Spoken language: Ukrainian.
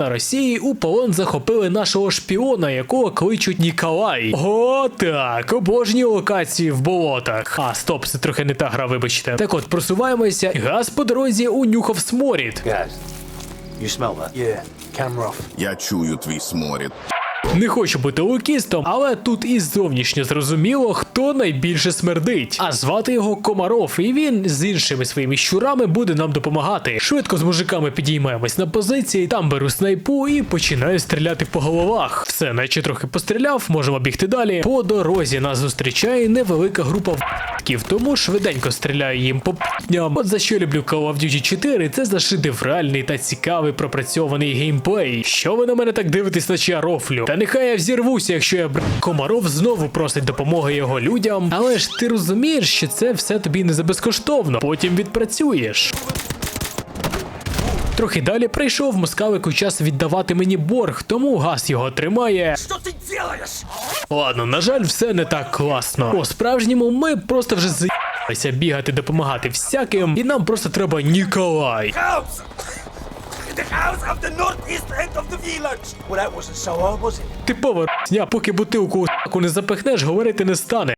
на Росії у полон захопили нашого шпіона, якого кличуть Ніколай. О, так, обожні локації в болотах. А, стоп, це трохи не та гра, вибачте. Так от, просуваємося, газ по дорозі унюхав сморід. Газ, you smell that? Yeah, camera off. Я чую твій сморід. Не хочу бути лукістом, але тут і зовнішньо зрозуміло, хто найбільше смердить. А звати його Комаров, і він з іншими своїми щурами буде нам допомагати. Швидко з мужиками підіймаємось на позиції, там беру снайпу і починаю стріляти по головах. Все, наче трохи постріляв, можемо бігти далі. По дорозі нас зустрічає невелика група в**ків, тому швиденько стріляю їм по п***ням. От за що люблю Call of Duty 4, це за шедевральний та цікавий пропрацьований геймплей. Що ви на мене так дивитесь, наче я рофлю? Та нехай я взірвуся, якщо я бр... Комаров знову просить допомоги його людям. Але ж ти розумієш, що це все тобі не за безкоштовно. Потім відпрацюєш. Трохи далі прийшов москалику час віддавати мені борг, тому газ його тримає. Что ты делаешь? Ладно, на жаль, все не так класно. По справжньому ми просто вже заїбалися бігати, допомагати всяким, і нам просто треба Ніколай. Типова р**сня, поки бутилку у не запихнеш, говорити не стане.